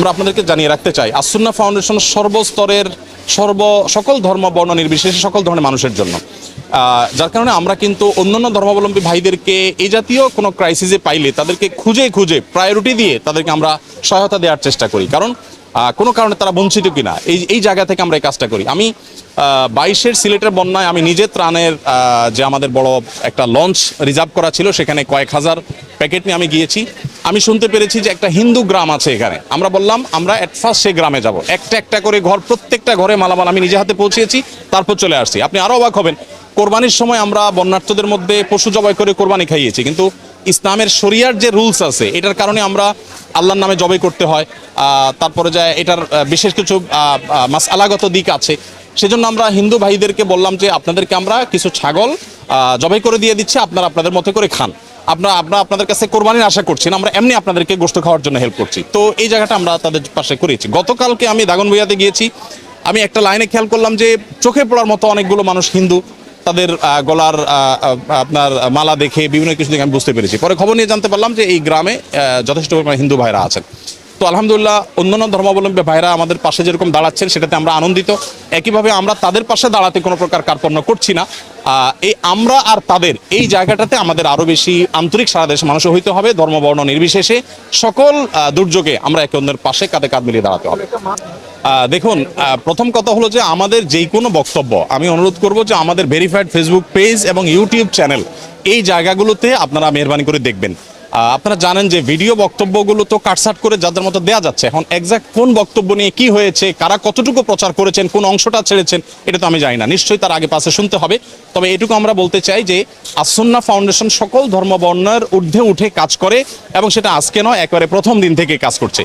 আমরা আপনাদেরকে জানিয়ে রাখতে চাই আসুন্না ফাউন্ডেশন সর্বস্তরের সর্ব সকল ধর্ম, বর্ণ নির্বিশেষে সকল ধরনের মানুষের জন্য। যার কারণে আমরা কিন্তু অন্যান্য ধর্মাবলম্বী ভাইদেরকে এই জাতীয় কোনো ক্রাইসিসে পাইলে তাদেরকে খুঁজে খুঁজে প্রায়োরিটি দিয়ে তাদেরকে আমরা সহায়তা দেওয়ার চেষ্টা করি। কারণ কোনো কারণে তারা বঞ্চিত কিনা, এই এই জায়গা থেকে আমরা এই কাজটা করি। আমি বাইশের সিলেটের বন্যায় আমি নিজে ত্রাণের যে আমাদের বড় একটা লঞ্চ রিজার্ভ করা ছিল, সেখানে কয়েক হাজার প্যাকেট নিয়ে আমি গিয়েছি। আমি শুনতে পেরেছি যে একটা হিন্দু গ্রাম আছে এখানে। আমরা বললাম, আমরা এট ফার্স্ট সেই গ্রামে যাব। একটা একটা করে ঘর, প্রত্যেকটা ঘরে মালামাল আমি নিজে হাতে পৌঁছেছি তারপর চলে আসছি। আপনি আরও অবাক হবেন, কোরবানির সময় আমরা বন্যার্থদের মধ্যে পশু জবাই করে কোরবানি খাইয়েছি। কিন্তু ইসলামের শরিয়ার যে রুলস আছে, এটার কারণে আমরা আল্লাহর নামে জবাই করতে হয় তারপরে যায় এটার বিশেষ কিছু মাস আলাগত দিক আছে। সেজন্য আমরা হিন্দু ভাইদেরকে বললাম যে, আপনাদেরকে আমরা কিছু ছাগল জবাই করে দিয়ে দিচ্ছি, আপনারা আপনাদের মতো করে খান। আমরা আমরা আপনাদের কাছে কোরবানির আশা করছি না, আমরা এমনি আপনাদেরকে গোষ্ঠ খাওয়ার জন্য হেল্প করছি। তো এই জায়গাটা আমরা তাদের পাশে করেছি। গতকালকে আমি দাগন ভুইয়াতে গিয়েছি। আমি একটা লাইনে খেয়াল করলাম যে চোখে পড়ার মতো অনেকগুলো মানুষ হিন্দু, তাদের গলার আপনার মালা দেখে বিভিন্ন কিছু দেখে আমি বুঝতে পেরেছি। পরে খবর নিয়ে জানতে পারলাম যে এই গ্রামে যথেষ্ট পরিমাণে হিন্দু ভাইরা আছেন। তো আলহামদুলিল্লাহ অন্যান্য ধর্মাবলম্বী ভাইরা আমাদের পাশে যেরকম দাঁড়াচ্ছেন, সেটাতে আমরা আনন্দিত। একইভাবে আমরা তাদের পাশে দাঁড়াতে কোনো প্রকার কার্পণ্য করছি না। এই আমরা আর তাদের এই জায়গাটাতে আমাদের আরও বেশি আন্তরিক সারা দেশের মানুষ হইতে হবে, ধর্মবর্ণ নির্বিশেষে সকল দুর্যোগে আমরা একে অন্যের পাশে কাঁধে কাঁধ মিলিয়ে দাঁড়াতে হবে। দেখুন প্রথম কথা হলো যে আমাদের যেই কোনো বক্তব্য, আমি অনুরোধ করব যে আমাদের ভেরিফাইড ফেসবুক পেজ এবং ইউটিউব চ্যানেল এই জায়গাগুলোতে আপনারা মেহরবানি করে দেখবেন। আপনারা জানেন যে ভিডিও বক্তব্যগুলো তো কাটসাট করে যাদের মতো দেয়া যাচ্ছে। এখন একজাক্ট কোন বক্তব্য নিয়ে কি হয়েছে, কারা কতটুকু প্রচার করেছেন, কোন অংশটা ছেড়েছেন, এটা তো আমি জানি না। নিশ্চয়ই তার আগে পাশে শুনতে হবে। তবে এটুকু আমরা বলতে চাই যে, আসন্না ফাউন্ডেশন সকল ধর্মবর্ণের ঊর্ধ্বে উঠে কাজ করে এবং সেটা আজকে নয়, একেবারে প্রথম দিন থেকে কাজ করছে।